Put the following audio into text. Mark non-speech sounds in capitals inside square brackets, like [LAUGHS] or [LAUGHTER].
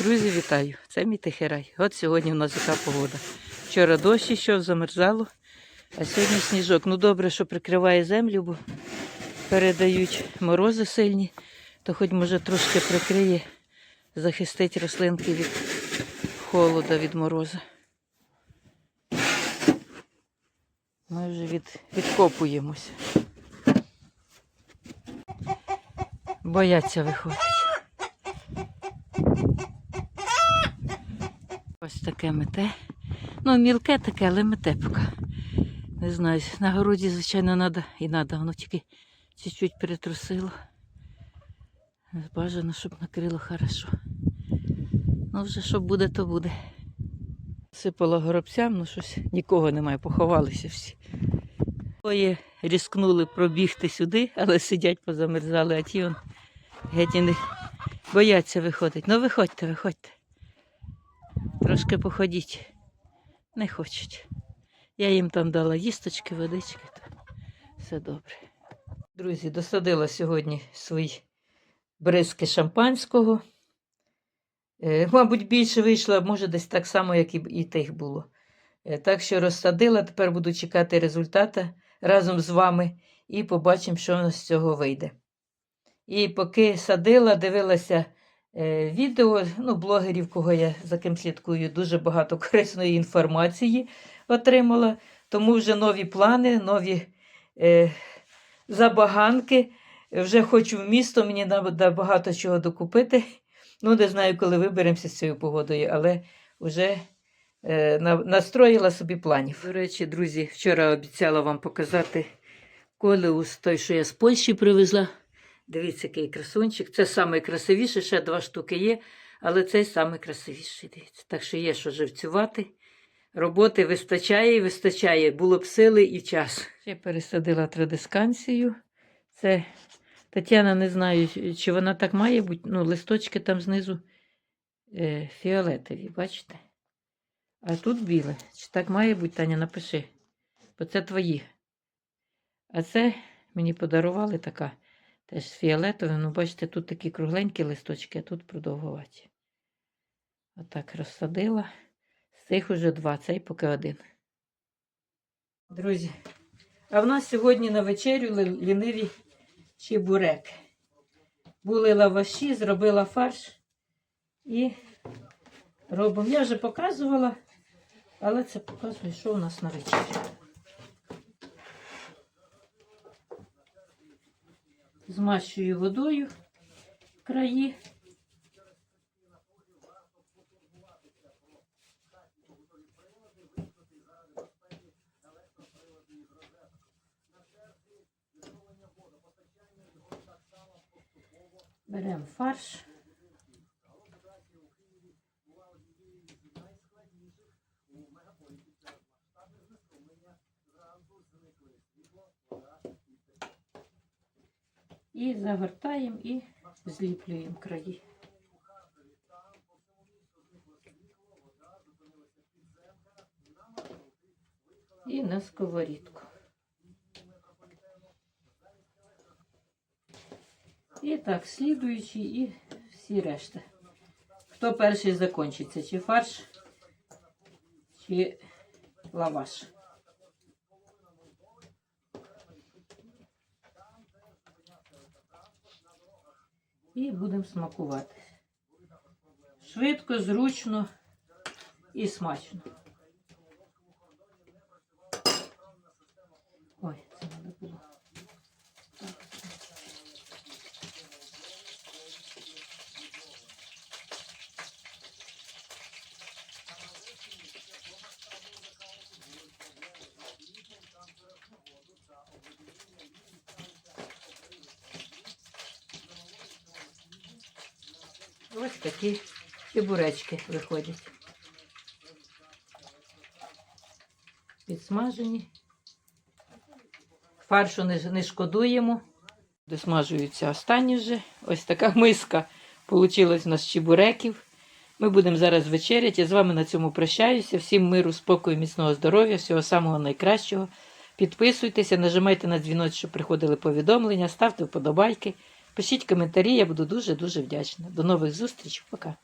Друзі, вітаю! Це мій тихий рай. От сьогодні у нас яка погода. Вчора дощ ішов, замерзало, а сьогодні сніжок. Ну добре, що прикриває землю, бо передають морози сильні, то хоч може трошки прикриє, захистить рослинки від холода, від морозу. Ми вже від, відкопуємося. Бояться виходить. Таке мете. Ну, мілке таке, але мете поки. Не знаю, на городі, звичайно, треба і треба, воно тільки чуть-чуть перетрусило. Бажано, щоб накрило хорошо. Ну, вже що буде, то буде. Сипало горобцям, ну щось нікого немає, поховалися всі. Двоє різкнули пробігти сюди, але сидять позамерзали, а ті он геть і не бояться виходити. Ну виходьте, виходьте. Трошки походіть. Не хочуть. Я їм там дала їсточки, водички, все добре. Друзі, досадила сьогодні свої бризки шампанського. Е, мабуть, більше вийшло, може, десь так само, як і, і тих було. Е, так що розсадила, тепер буду чекати результата разом з вами і побачимо, що з цього вийде. І поки садила, дивилася відео, ну, блогерів, кого я за ким слідкую, дуже багато [LAUGHS] корисної інформації отримала. Тому вже нові плани, нові е, забаганки. Вже хочу в місто, мені треба багато чого докупити. Ну, не знаю, коли виберемося з цією погодою, але вже е, на- настроїла собі планів. До речі, друзі, вчора обіцяла вам показати колеус, той, що я з Польщі привезла. Дивіться, який красунчик. Це найкрасивіший, ще два штуки є, але цей найкрасивіший. Дивіться. Так що є що живцювати. Роботи вистачає і вистачає. Було б сили і час. Ще пересадила традисканцію. Це Тетяна не знаю, чи вона так має бути. Ну, листочки там знизу е, фіолетові, бачите? А тут біле. Чи так має бути, Таня, напиши. Бо це твої. А це мені подарували така теж з фіолетовим. Ну, бачите, тут такі кругленькі листочки, а тут продовгуваті. Отак розсадила. З цих уже два, цей поки один. Друзі, а в нас сьогодні на вечерю ліниві чебуреки. Були лаваші, зробила фарш і робимо. Я вже показувала, але це показує, що у нас на вечерю. Змащую водою краї. Беремо фарш. І загортаємо і зліплюємо краї. І на сковорідку. І так, слідуючи і всі решта. Хто перший закінчиться? Чи фарш, чи лаваш. І будемо смакувати. Швидко, зручно і смачно. Ось такі чебуречки виходять. Підсмажені. Фаршу не, не шкодуємо. Досмажуються останні вже. Ось така миска получилась у нас чебуреків. Ми будемо зараз вечеряти. Я з вами на цьому прощаюся. Всім миру, спокою, міцного здоров'я, всього самого найкращого. Підписуйтеся, нажимайте на дзвіночок, щоб приходили повідомлення, ставте вподобайки, пишіть коментарі, я буду дуже-дуже вдячна. До нових зустрічей. Пока.